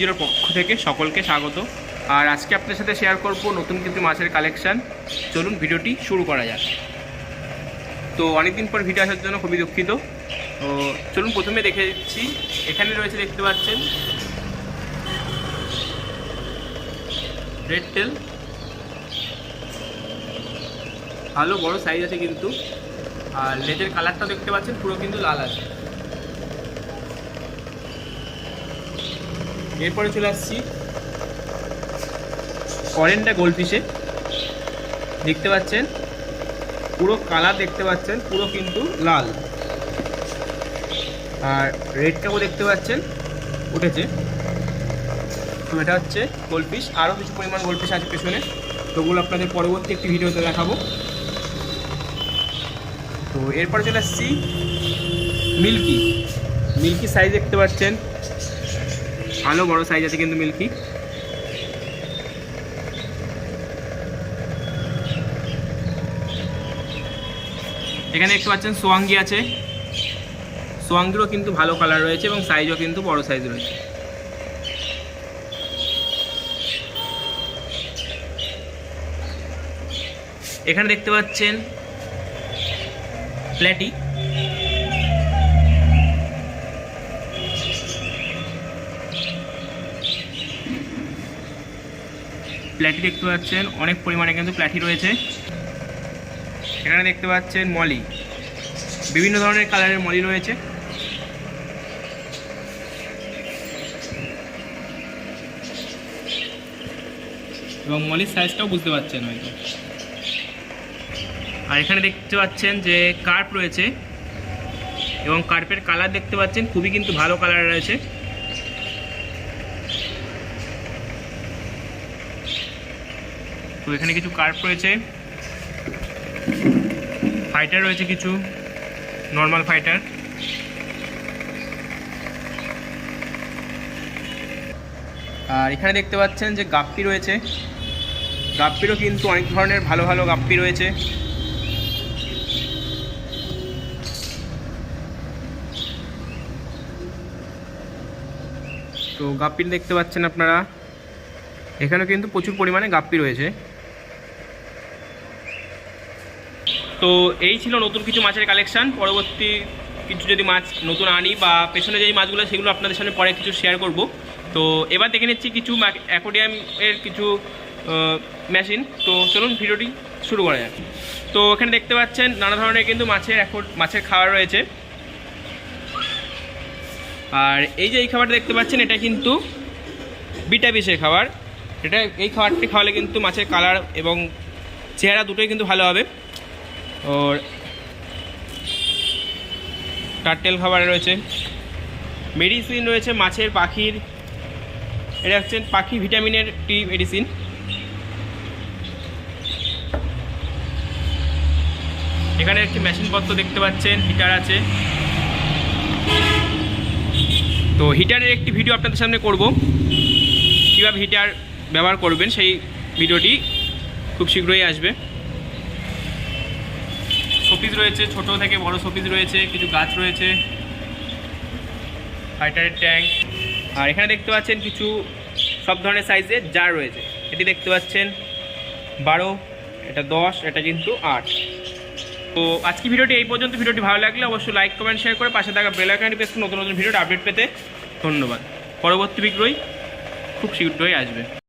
জিরোর পক্ষ থেকে সকলকে স্বাগত। আর আজকে আপনার সাথে শেয়ার করব নতুন কিছু মাছের কালেকশান চলুন ভিডিওটি শুরু করা যাক। তো অনেকদিন পর ভিডিও আসার জন্য খুবই দুঃখিত। তো চলুন প্রথমে দেখে দিচ্ছি। এখানে রয়েছে দেখতে পাচ্ছেন রেড টেল ভালো বড় সাইজ আছে কিন্তু। আর লেজের কালারটা দেখতে পাচ্ছেন, পুরো কিন্তু লাল আছে। এরপরে চলে আসছি। করেনটা গোলফিশে দেখতে পাচ্ছেন, পুরো কালার দেখতে পাচ্ছেন, পুরো কিন্তু লাল। আর রেডটাও দেখতে পাচ্ছেন, উঠেছে। তো এটা হচ্ছে গোলফিশ আরও কিছু পরিমাণ গোলফিশ আছে পেছনে। তো ওগুলো আপনাদের পরবর্তী একটি ভিডিওতে দেখাবো। তো এরপরে চলে আসছি মিল্কি। মিল্কি সাইজ দেখতে পাচ্ছেন ভালো বড় সাইজ আছে কিন্তু মিল্কি। এখানে দেখতে পাচ্ছেন সোয়াঙ্গি আছে। সোয়াঙ্গিরও কিন্তু ভালো কালার রয়েছে এবং সাইজও কিন্তু বড় সাইজ রয়েছে। এখানে দেখতে পাচ্ছেন প্ল্যাটি প্ল্যাটি দেখতে পাচ্ছেন, অনেক পরিমাণে কিন্তু প্ল্যাটি রয়েছে। এখানে দেখতে পাচ্ছেন মলি। বিভিন্ন ধরনের কালারের মলি রয়েছে। এবং মলির সাইজটাও বুঝতে পারছেন হয়তো। আর এখানে দেখতে পাচ্ছেন যে কার্প রয়েছে। এবং কার্পের কালার দেখতে পাচ্ছেন, খুবই কিন্তু ভালো কালার রয়েছে। এখানে কিছু কার্প রয়েছে। ফাইটার রয়েছে কিছু নর্মাল ফাইটার আর এখানে দেখতে পাচ্ছেন যে গাপ্পি রয়েছে। গাপ্পিরও কিন্তু অনেক ধরনের ভালো ভালো গাপ্পি রয়েছে। তো গাপ্পি দেখতে পাচ্ছেন আপনারা। এখানেও কিন্তু প্রচুর পরিমাণে গাপ্পি রয়েছে। তো এই ছিল নতুন কিছু মাছের কালেকশান পরবর্তী কিছু যদি মাছ নতুন আনি বা পেছনে যেই মাছগুলো, সেগুলো আপনাদের সামনে পরে কিছু শেয়ার করব। তো এবার দেখে নিচ্ছি কিছু অ্যাকোডিয়ামের কিছু মেশিন তো চলুন ভিডিওটি শুরু করা যাক। তো এখানে দেখতে পাচ্ছেন নানা ধরনের কিন্তু মাছের এখন মাছের খাবার রয়েছে। আর এই যে এই খাবারটা দেখতে পাচ্ছেন, এটা কিন্তু বিটা বিষের খাবার। এটা এই খাবারটি খাওয়ালে কিন্তু মাছের কালার এবং চেহারা দুটোই কিন্তু ভালো হবে। ওর টার্টেল খাবার রয়েছে। মেডিসিন রয়েছে মাছের পাখির। এটা হচ্ছে পাখি ভিটামিনের টি মেডিসিন। এখানে একটি মেশিনপত্র দেখতে পাচ্ছেন, হিটার আছে। তো হিটারের একটি ভিডিও আপনাদের সামনে করব। কীভাবে হিটার ব্যবহার করবেন সেই ভিডিওটি খুব শীঘ্রই আসবে। শোপিস রয়েছে, ছোট থেকে বড় শোপিস রয়েছে, কিছু গাছ রয়েছে ফাইটারের ট্যাঙ্ক। আর এখানে দেখতে পাচ্ছেন কিছু সব ধরনের সাইজের জার রয়েছে। এটি দেখতে পাচ্ছেন বারো, এটা দশ, এটা কিন্তু আট। তো আজকে ভিডিওটি এই পর্যন্ত। ভিডিওটি ভালো লাগলে অবশ্যই লাইক কমেন্ট শেয়ার করে পাশে থাকা বেল আইকনটি নতুন নতুন ভিডিওটা আপডেট পেতে ধন্যবাদ। পরবর্তী ভিডিওই খুব শীঘ্রই আসবে।